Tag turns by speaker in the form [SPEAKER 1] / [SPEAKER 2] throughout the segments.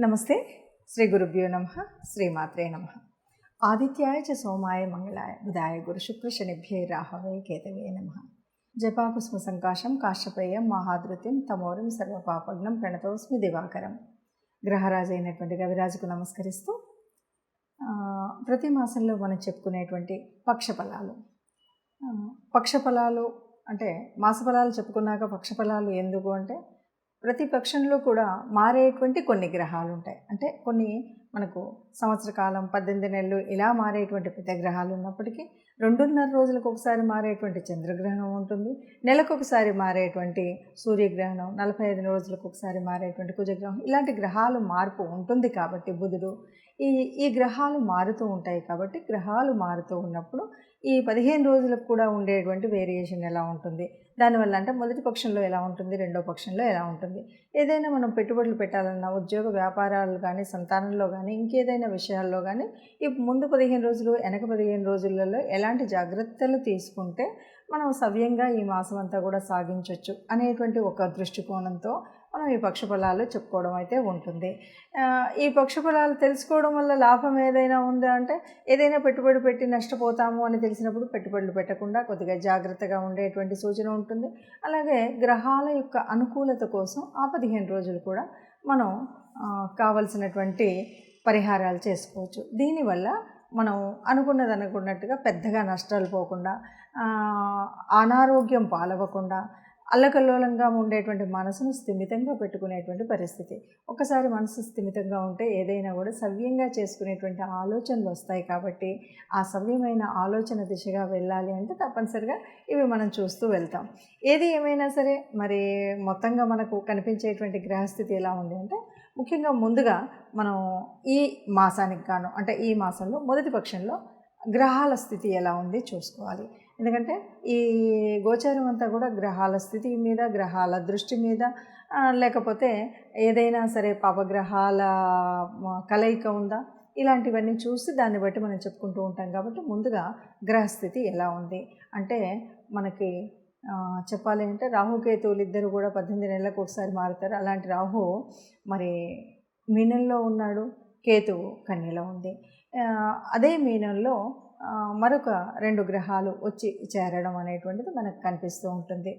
[SPEAKER 1] నమస్తే. శ్రీ గురుభ్యో నమ. శ్రీమాత్రే నమ. ఆదిత్యాయ చ సోమాయ మంగళాయ బుధాయ గురు శుక్ర శనిభ్యే రాహవే కేతవే నమ. జపాకుస్మ సంకాశం కాశ్యపేయం మహాధృత్యం తమోరం సర్వపాపగ్నం ప్రణతోస్మి దివాకరం. గ్రహరాజు అయినటువంటి కవిరాజుకు నమస్కరిస్తూ ప్రతి మాసంలో మనం చెప్పుకునేటువంటి పక్షఫలాలు. పక్షఫలాలు అంటే మాసఫలాలు చెప్పుకున్నాక పక్షఫలాలు ఎందుకు అంటే ప్రతి పక్షంలో కూడా మారేటువంటి కొన్ని గ్రహాలు ఉంటాయి అంటే కొన్ని మనకు సంవత్సర కాలం పద్దెనిమిది నెలలు ఇలా మారేటువంటి పెద్ద గ్రహాలు ఉన్నప్పటికీ రెండున్నర రోజులకు ఒకసారి మారేటువంటి చంద్రగ్రహణం ఉంటుంది. నెలకు ఒకసారి మారేటువంటి సూర్యగ్రహణం నలభై ఐదు రోజులకు ఒకసారి మారేటువంటి కుజగ్రహం ఇలాంటి గ్రహాలు మార్పు ఉంటుంది కాబట్టి బుధుడు ఈ ఈ గ్రహాలు మారుతూ ఉంటాయి కాబట్టి గ్రహాలు మారుతూ ఉన్నప్పుడు ఈ పదిహేను రోజులకు కూడా ఉండేటువంటి వేరియేషన్ ఎలా ఉంటుంది? దానివల్ల అంటే మొదటి పక్షంలో ఎలా ఉంటుంది? రెండో పక్షంలో ఎలా ఉంటుంది? ఏదైనా మనం పెట్టుబడులు పెట్టాలన్నా ఉద్యోగ వ్యాపారాలు కానీ సంతానంలో కానీ ఇంకేదైనా విషయాల్లో కానీ ఈ ముందు పదిహేను రోజులు వెనక పదిహేను రోజులలో ఎలాంటి జాగ్రత్తలు తీసుకుంటే మనం సవ్యంగా ఈ మాసం అంతా కూడా సాగించవచ్చు అనేటువంటి ఒక దృష్టికోణంతో మనం ఈ పక్షఫలాలు చెప్పుకోవడం అయితే ఉంటుంది. ఈ ఈ పక్షఫలాలు తెలుసుకోవడం వల్ల లాభం ఏదైనా ఉందా అంటే ఏదైనా పెట్టుబడి పెట్టి నష్టపోతాము అని తెలిసినప్పుడు పెట్టుబడులు పెట్టకుండా కొద్దిగా జాగ్రత్తగా ఉండేటువంటి సూచన ఉంటుంది. అలాగే గ్రహాల యొక్క అనుకూలత కోసం ఆ పదిహేను రోజులు కూడా మనం కావలసినటువంటి పరిహారాలు చేసుకోవచ్చు. దీనివల్ల మనం అనుకున్నది అనుకున్నట్టుగా పెద్దగా నష్టాలు పోకుండా అనారోగ్యం పాలవ్వకుండా అల్లకల్లోలంగా ఉండేటువంటి మనసును స్థిమితంగా పెట్టుకునేటువంటి పరిస్థితి. ఒకసారి మనసు స్థిమితంగా ఉంటే ఏదైనా కూడా సవ్యంగా చేసుకునేటువంటి ఆలోచనలు వస్తాయి కాబట్టి ఆ సవ్యమైన ఆలోచన దిశగా వెళ్ళాలి అంటే తప్పనిసరిగా ఇవి మనం చూస్తూ వెళ్తాం. ఏది ఏమైనా సరే మరి మొత్తంగా మనకు కనిపించేటువంటి గ్రహస్థితి ఎలా ఉంది అంటే ముఖ్యంగా ముందుగా మనం ఈ మాసానికి గాను అంటే ఈ మాసంలో మొదటి పక్షంలో గ్రహాల స్థితి ఎలా ఉంది చూసుకోవాలి. ఎందుకంటే ఈ గోచారం అంతా కూడా గ్రహాల స్థితి మీద గ్రహాల దృష్టి మీద లేకపోతే ఏదైనా సరే పాపగ్రహాల కలయిక ఉందా? ఇలాంటివన్నీ చూసి దాన్ని బట్టి మనం చెప్పుకుంటూ ఉంటాం కాబట్టి ముందుగా గ్రహస్థితి ఎలా ఉంది? అంటే మనకి చెప్పాలి అంటే రాహుకేతువులు ఇద్దరు కూడా పద్దెనిమిది నెలలకు ఒకసారి మారుతారు. అలాంటి రాహు మరి మీనంలో ఉన్నాడు కేతువు కన్యలో ఉంది. అదే మీనంలో మరొక రెండు గ్రహాలు వచ్చి చేరడం అనేటువంటిది మనకు కనిపిస్తూ ఉంటుంది.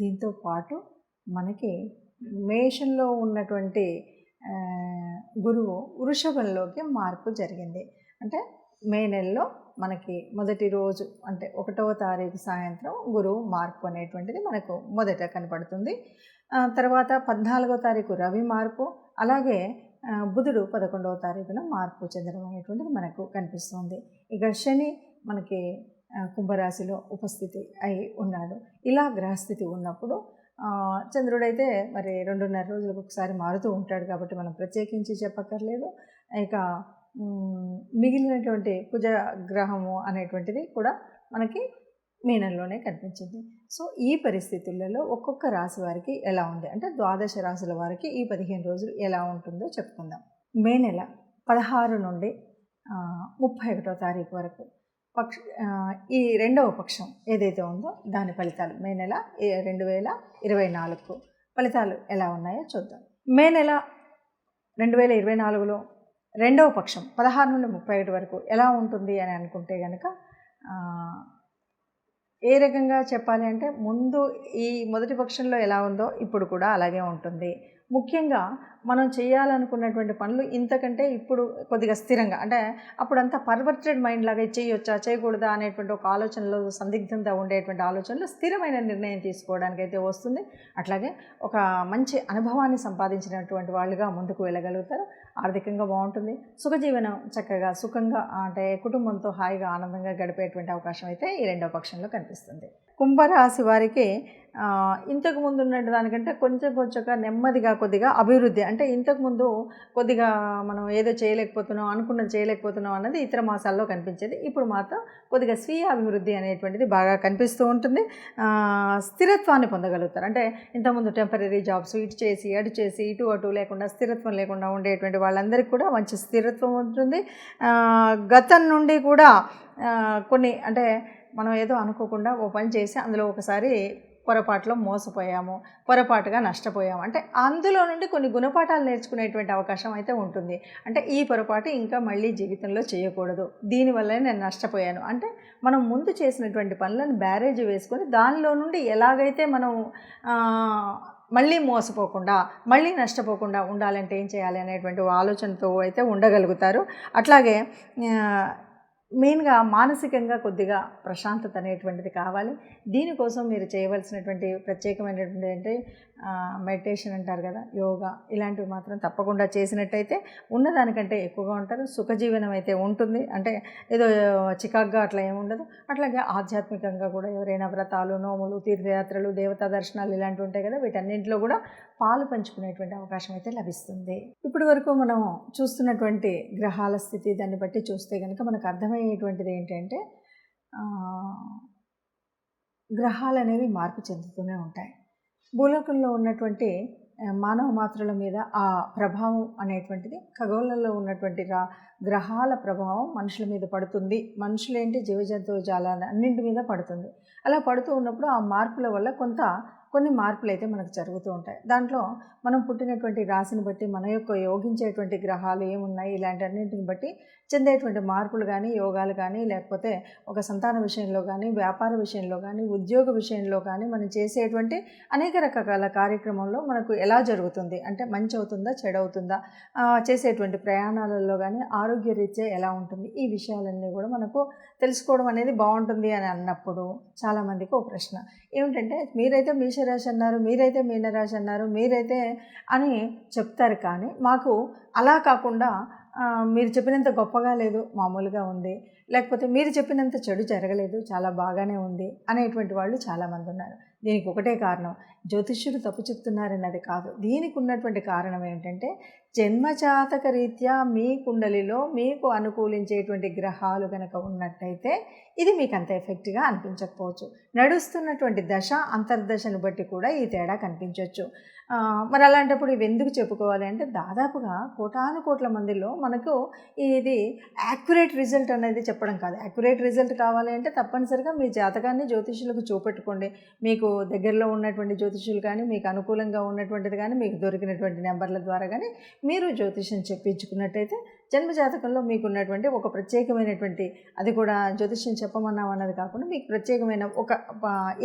[SPEAKER 1] దీంతో పాటు మనకి మేషంలో ఉన్నటువంటి గురువు వృషభంలోకి మార్పు జరిగింది. అంటే మే నెలలో మనకి మొదటి రోజు అంటే ఒకటవ తారీఖు సాయంత్రం గురువు మార్పు అనేటువంటిది మనకు మొదట కనపడుతుంది. తర్వాత పద్నాలుగో తారీఖు రవి మార్పు. అలాగే బుధుడు పదకొండవ తారీఖున మార్పు చెందడం అనేటువంటిది మనకు కనిపిస్తుంది. ఇక శని మనకి కుంభరాశిలో ఉపస్థితి అయి ఉన్నాడు. ఇలా గ్రహస్థితి ఉన్నప్పుడు చంద్రుడైతే మరి రెండున్నర రోజులకు ఒకసారి మారుతూ ఉంటాడు కాబట్టి మనం ప్రత్యేకించి చెప్పక్కర్లేదు. ఇక మిగిలినటువంటి కుజ గ్రహము అనేటువంటిది కూడా మనకి మీనంలోనే కనిపించింది. సో ఈ పరిస్థితులలో ఒక్కొక్క రాశి వారికి ఎలా ఉంది? అంటే ద్వాదశ రాశుల వారికి ఈ పదిహేను రోజులు ఎలా ఉంటుందో చెప్పుకుందాం. మే నెల పదహారు నుండి ముప్పై ఒకటో తారీఖు వరకు పక్ష ఈ రెండవ పక్షం ఏదైతే ఉందో దాని ఫలితాలు. మే నెల ఏ- రెండు వేల ఇరవై నాలుగు ఫలితాలు ఎలా ఉన్నాయో చూద్దాం. మే నెల రెండు వేల ఇరవై నాలుగులో రెండవ పక్షం పదహారు నుండి ముప్పై ఒకటి వరకు ఎలా ఉంటుంది అని అనుకుంటే కనుక ఏ రకంగా చెప్పాలి అంటే ముందు ఈ మొదటి పక్షంలో ఎలా ఉందో ఇప్పుడు కూడా అలాగే ఉంటుంది. ముఖ్యంగా మనం చేయాలనుకున్నటువంటి పనులు ఇంతకంటే ఇప్పుడు కొద్దిగా స్థిరంగా. అంటే అప్పుడంతా పర్వర్టెడ్ మైండ్ లాగా చేయొచ్చా చేయకూడదా అనేటువంటి ఒక ఆలోచనలో సందిగ్ధంగా ఉండేటువంటి ఆలోచనలో స్థిరమైన నిర్ణయం తీసుకోవడానికి అయితే వస్తుంది. అట్లాగే ఒక మంచి అనుభవాన్ని సంపాదించినటువంటి వాళ్ళుగా ముందుకు వెళ్ళగలుగుతారు. ఆర్థికంగా బాగుంటుంది. సుఖజీవనం చక్కగా సుఖంగా అంటే కుటుంబంతో హాయిగా ఆనందంగా గడిపేటువంటి అవకాశం అయితే ఈ రెండవ పక్షంలో కనిపిస్తుంది. కుంభరాశి వారికి ఇంతకు ముందు ఉన్న దానికంటే కొంచెం కొంచెంగా నెమ్మదిగా కొద్దిగా అభివృద్ధి. అంటే ఇంతకుముందు కొద్దిగా మనం ఏదో చేయలేకపోతున్నాం అనుకున్నది చేయలేకపోతున్నాం అన్నది ఇతర మాసాల్లో కనిపించేది. ఇప్పుడు మాత్రం కొద్దిగా స్వీయ అభివృద్ధి అనేటువంటిది బాగా కనిపిస్తూ ఉంటుంది. స్థిరత్వాన్ని పొందగలుగుతారు. అంటే ఇంతకుముందు టెంపరీ జాబ్స్ ఇటు చేసి అటు చేసి ఇటు అటు లేకుండా స్థిరత్వం లేకుండా ఉండేటువంటి వాళ్ళందరికీ కూడా మంచి స్థిరత్వం ఉంటుంది. గతం నుండి కూడా కొన్ని అంటే మనం ఏదో అనుకోకుండా ఓ పని చేసి అందులో ఒకసారి పొరపాటులో మోసపోయాము పొరపాటుగా నష్టపోయాము. అంటే అందులో నుండి కొన్ని గుణపాఠాలు నేర్చుకునేటువంటి అవకాశం అయితే ఉంటుంది. అంటే ఈ పొరపాటు ఇంకా మళ్ళీ జీవితంలో చేయకూడదు. దీనివల్లే నేను నష్టపోయాను. అంటే మనం ముందు చేసినటువంటి పనులను బ్యారేజ్ వేసుకొని దానిలో నుండి ఎలాగైతే మనం మళ్ళీ మోసపోకుండా మళ్ళీ నష్టపోకుండా ఉండాలంటే ఏం చేయాలి అనేటువంటి ఆలోచనతో అయితే ఉండగలుగుతారు. అట్లాగే మెయిన్గా మానసికంగా కొద్దిగా ప్రశాంతత అనేటువంటిది కావాలి. దీనికోసం మీరు చేయవలసినటువంటి ప్రత్యేకమైనటువంటి అంటే మెడిటేషన్ అంటారు కదా యోగా ఇలాంటివి మాత్రం తప్పకుండా చేసినట్టయితే ఉన్నదానికంటే ఎక్కువగా ఉంటారు. సుఖజీవనం అయితే ఉంటుంది. అంటే ఏదో చికాగ్గా అట్లా ఏముండదు అట్లాగే ఆధ్యాత్మికంగా కూడా ఎవరైనా వ్రతాలు నోములు తీర్థయాత్రలు దేవతా దర్శనాలు ఇలాంటివి ఉంటాయి కదా వీటన్నింటిలో కూడా పాలు పంచుకునేటువంటి అవకాశం అయితే లభిస్తుంది. ఇప్పటి వరకు మనం చూస్తున్నటువంటి గ్రహాల స్థితి దాన్ని బట్టి చూస్తే కనుక మనకు అర్థమయ్యేటువంటిది ఏంటంటే గ్రహాలు అనేవి మార్పు చెందుతూనే ఉంటాయి. భూలోకంలో ఉన్నటువంటి మానవ మాత్రల మీద ఆ ప్రభావం అనేటువంటిది ఖగోళంలో ఉన్నటువంటి రా గ్రహాల ప్రభావం మనుషుల మీద పడుతుంది. మనుషులేంటి? జీవజంతువు జాలాల అన్నింటి మీద పడుతుంది. అలా పడుతూ ఉన్నప్పుడు ఆ మార్పుల వల్ల కొంత కొన్ని మార్పులు అయితే మనకు జరుగుతూ ఉంటాయి. దాంట్లో మనం పుట్టినటువంటి రాశిని బట్టి మన యొక్క యోగించేటువంటి గ్రహాలు ఏమున్నాయి? ఇలాంటి అన్నింటిని బట్టి చెందేటువంటి మార్పులు కానీ యోగాలు కానీ లేకపోతే ఒక సంతాన విషయంలో కానీ వ్యాపార విషయంలో కానీ ఉద్యోగ విషయంలో కానీ మనం చేసేటువంటి అనేక రకాల కార్యక్రమంలో మనకు ఎలా జరుగుతుంది? అంటే మంచి అవుతుందా చెడవుతుందా చేసేటువంటి ప్రయాణాలలో కానీ ఆరోగ్య రీత్యా ఎలా ఉంటుంది? ఈ విషయాలన్నీ కూడా మనకు తెలుసుకోవడం అనేది బాగుంటుంది అని అన్నప్పుడు చాలామందికి ఒక ప్రశ్న. ఏమిటంటే మీరైతే మేషరాశి అన్నారు మీరైతే మీనరాశి అన్నారు మీరైతే అని చెప్తారు కానీ మాకు అలా కాకుండా మీరు చెప్పినంత గొప్పగా లేదు మామూలుగా ఉంది లేకపోతే మీరు చెప్పినంత చెడు జరగలేదు చాలా బాగానే ఉంది అనేటువంటి వాళ్ళు చాలామంది ఉన్నారు. దీనికి ఒకటే కారణం జ్యోతిష్యుడు తప్పు చెప్తున్నారన్నది కాదు. దీనికి ఉన్నటువంటి కారణం ఏంటంటే జన్మజాతక రీత్యా మీ కుండలిలో మీకు అనుకూలించేటువంటి గ్రహాలు కనుక ఉన్నట్టయితే ఇది మీకు అంత ఎఫెక్ట్గా అనిపించకపోవచ్చు. నడుస్తున్నటువంటి దశ అంతర్దశను బట్టి కూడా ఈ తేడా కనిపించవచ్చు మరి అలాంటప్పుడు ఇవి ఎందుకు చెప్పుకోవాలి అంటే దాదాపుగా కోటాను కోట్ల మందిలో మనకు ఇది యాక్యురేట్ రిజల్ట్ అనేది చెప్పడం కాదు. అక్యురేట్ రిజల్ట్ కావాలి అంటే తప్పనిసరిగా మీ జాతకాన్ని జ్యోతిష్యులకు చూపెట్టుకోండి. మీకు దగ్గరలో ఉన్నటువంటి జ్యోతిష్యులు కానీ మీకు అనుకూలంగా ఉన్నటువంటిది కానీ మీకు దొరికినటువంటి నెంబర్ల ద్వారా కానీ మీరు జ్యోతిష్యం చెప్పించుకున్నట్టయితే జన్మ జాతకంలో మీకు ఉన్నటువంటి ఒక ప్రత్యేకమైనటువంటి అది కూడా జ్యోతిష్యం చెప్పమన్నాం అన్నది కాకుండా మీకు ప్రత్యేకమైన ఒక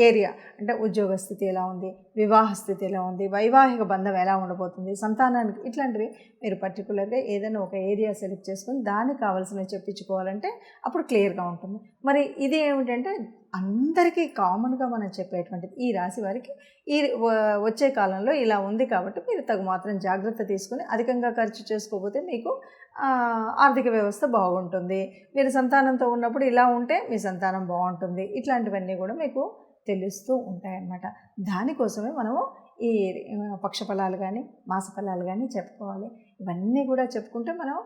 [SPEAKER 1] ఏరియా అంటే ఉద్యోగ స్థితి ఎలా ఉంది? వివాహ స్థితి ఎలా ఉంది? వైవాహిక బంధం ఎలా ఉండబోతుంది? సంతానానికి ఇట్లాంటివి మీరు పర్టికులర్గా ఏదైనా ఒక ఏరియా సెలెక్ట్ చేసుకొని దానికి కావాల్సినవి చెప్పించుకోవాలంటే అప్పుడు క్లియర్గా ఉంటుంది. మరి ఇది ఏమిటంటే అందరికీ కామన్గా మనం చెప్పేటువంటిది. ఈ రాశి వారికి ఈ వ- వచ్చే కాలంలో ఇలా ఉంది కాబట్టి మీరు తగు మాత్రం జాగ్రత్త తీసుకుని అధికంగా ఖర్చు చేసుకోకపోతే మీకు ఆర్థిక వ్యవస్థ బాగుంటుంది. మీరు సంతానంతో ఉన్నప్పుడు ఇలా ఉంటే మీ సంతానం బాగుంటుంది. ఇట్లాంటివన్నీ కూడా మీకు తెలుస్తూ ఉంటాయన్నమాట. దానికోసమే మనము ఈ పక్షఫలాలు కానీ మాసఫలాలు కానీ చెప్పుకోవాలి. ఇవన్నీ కూడా చెప్పుకుంటే మనం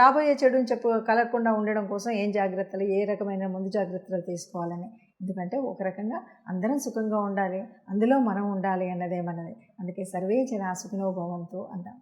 [SPEAKER 1] రాబోయే చెడుని చెప్పు కలగకుండా ఉండడం కోసం ఏం జాగ్రత్తలు ఏ రకమైన ముందు జాగ్రత్తలు తీసుకోవాలని. ఎందుకంటే ఒక రకంగా అందరం సుఖంగా ఉండాలి అందులో మనం ఉండాలి అన్నదే మనది. అందుకే సర్వే జన సుఖినో భవంతు అంటాం.